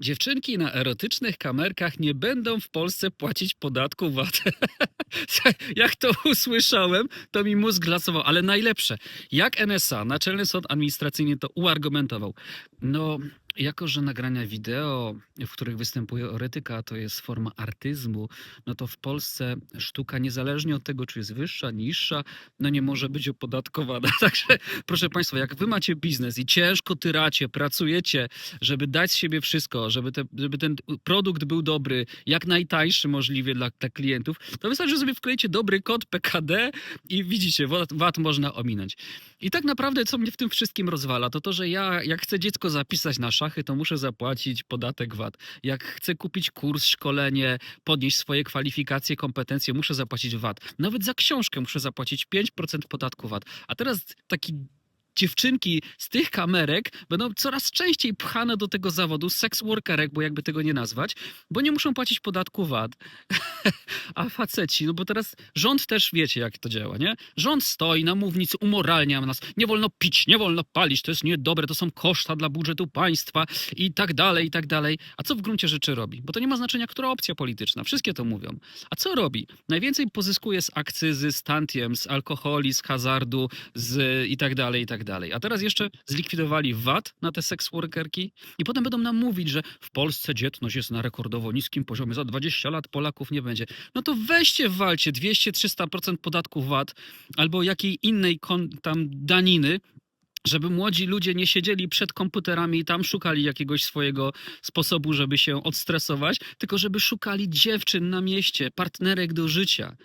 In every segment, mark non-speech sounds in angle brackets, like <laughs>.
Dziewczynki na erotycznych kamerkach nie będą w Polsce płacić podatku VAT. <laughs> Jak to usłyszałem, to mi mózg glasował. Ale najlepsze, jak NSA, Naczelny Sąd Administracyjny, to uargumentował. No, jako że nagrania wideo, w których występuje erotyka, to jest forma artyzmu, no to w Polsce sztuka, niezależnie od tego, czy jest wyższa, niższa, no nie może być opodatkowana. <laughs> Także, proszę Państwa, jak Wy macie biznes i ciężko tyracie, pracujecie, żeby dać z siebie wszystko, żeby, te, żeby ten produkt był dobry, jak najtańszy możliwie dla, dla klientów, to wystarczy, że sobie wklejcie dobry kod PKD i widzicie, VAT, VAT można ominąć. I tak naprawdę, co mnie w tym wszystkim rozwala, to to, że ja, jak chcę dziecko zapisać na szachy, to muszę zapłacić podatek VAT. Jak chcę kupić kurs, szkolenie, podnieść swoje kwalifikacje, kompetencje, muszę zapłacić VAT. Nawet za książkę muszę zapłacić 5% podatku VAT. A teraz taki dziewczynki z tych kamerek będą coraz częściej pchane do tego zawodu, seks workerek, bo jakby tego nie nazwać, bo nie muszą płacić podatku VAT. <laughs> A faceci, no bo teraz rząd też wiecie, jak to działa, nie? Rząd stoi na mównicy, umoralnia nas. Nie wolno pić, nie wolno palić, to jest niedobre, to są koszta dla budżetu państwa i tak dalej, i tak dalej. A co w gruncie rzeczy robi? Bo to nie ma znaczenia, która opcja polityczna. Wszystkie to mówią. A co robi? Najwięcej pozyskuje z akcyzy, z tantiem, z alkoholi, z hazardu, z i tak dalej, i tak dalej. A teraz jeszcze zlikwidowali VAT na te seks workerki i potem będą nam mówić, że w Polsce dzietność jest na rekordowo niskim poziomie, za 20 lat Polaków nie będzie. No to weźcie w walcie 200-300% podatku VAT albo jakiej innej tam daniny, żeby młodzi ludzie nie siedzieli przed komputerami i tam szukali jakiegoś swojego sposobu, żeby się odstresować, tylko żeby szukali dziewczyn na mieście, partnerek do życia.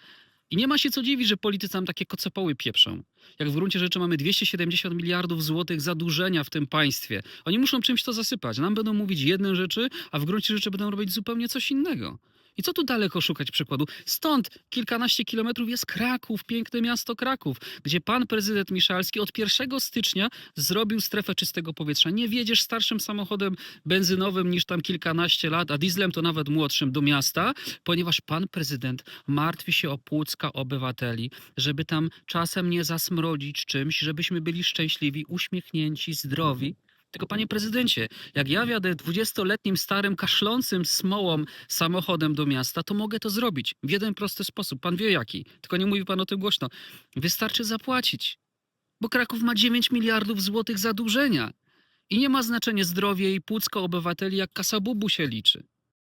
I nie ma się co dziwić, że politycy tam takie kocopoły pieprzą. Jak w gruncie rzeczy mamy 270 miliardów złotych zadłużenia w tym państwie. Oni muszą czymś to zasypać. Nam będą mówić jedne rzeczy, a w gruncie rzeczy będą robić zupełnie coś innego. I co tu daleko szukać przykładu? Stąd kilkanaście kilometrów jest Kraków, piękne miasto Kraków, gdzie pan prezydent Miszalski od 1 stycznia zrobił strefę czystego powietrza. Nie wiedziesz starszym samochodem benzynowym niż tam kilkanaście lat, a dieslem to nawet młodszym do miasta, ponieważ pan prezydent martwi się o płucka obywateli, żeby tam czasem nie zasmrodzić czymś, żebyśmy byli szczęśliwi, uśmiechnięci, zdrowi. Tylko panie prezydencie, jak ja wjadę 20-letnim starym, kaszlącym smołą samochodem do miasta, to mogę to zrobić w jeden prosty sposób. Pan wie jaki, tylko nie mówi pan o tym głośno. Wystarczy zapłacić, bo Kraków ma 9 miliardów złotych zadłużenia. I nie ma znaczenia zdrowie i płucko obywateli, jak kasa bubu się liczy.